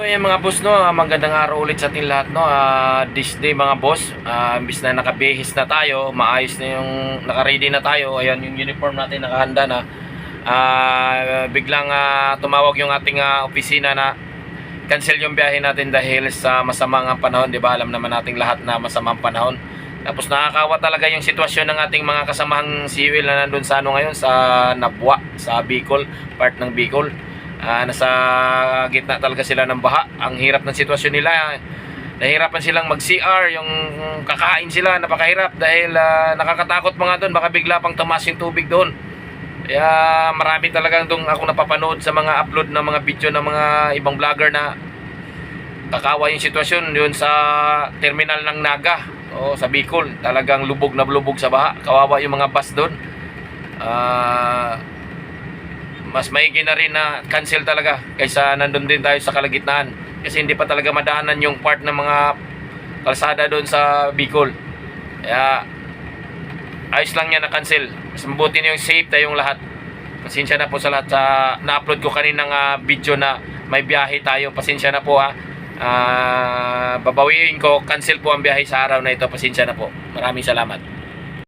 So yan mga boss no, ah, magandang araw ulit sa ating lahat no. Ah, this day mga boss, ah, imbis na nakabihis na tayo, maayos na yung naka-ready na tayo. Ayan yung uniform natin nakahanda na. Ah, biglang ah, tumawag yung ating ah, opisina na cancel yung biyahe natin dahil sa masamang ang panahon, 'di ba? Alam naman nating lahat na masamang panahon. Tapos nakakawa talaga yung sitwasyon ng ating mga kasamahang siwil na nandun sa ano ngayon sa Nabwa, sa Bicol, part ng Bicol. Ah, nasa gitna talaga sila ng baha. Ang hirap ng sitwasyon nila. Nahirapan silang mag-CR, yung kakain sila, napakahirap dahil ah, nakakatakot mga doon, baka bigla pang tumas yung tubig doon. Kaya marami talagang doon ako napapanood sa mga upload ng mga video ng mga ibang vlogger na kakawa yung sitwasyon yun sa terminal ng Naga o sa Bicol. Talagang lubog na lubog sa baha. Kawawa yung mga bus doon. Ah mas maigi na rin na cancel talaga kaysa nandun din tayo sa kalagitnaan. Kasi hindi pa talaga madaanan yung part ng mga kalsada doon sa Bicol. Kaya ayos lang yan na cancel. Mas mabuti na yung safe tayong lahat. Pasensya na po sa lahat. Sa na-upload ko kaninang ah, video na may biyahe tayo. Pasensya na po ha Ah, babawiin ko. Cancel po ang biyahe sa araw na ito. Pasensya na po. Maraming salamat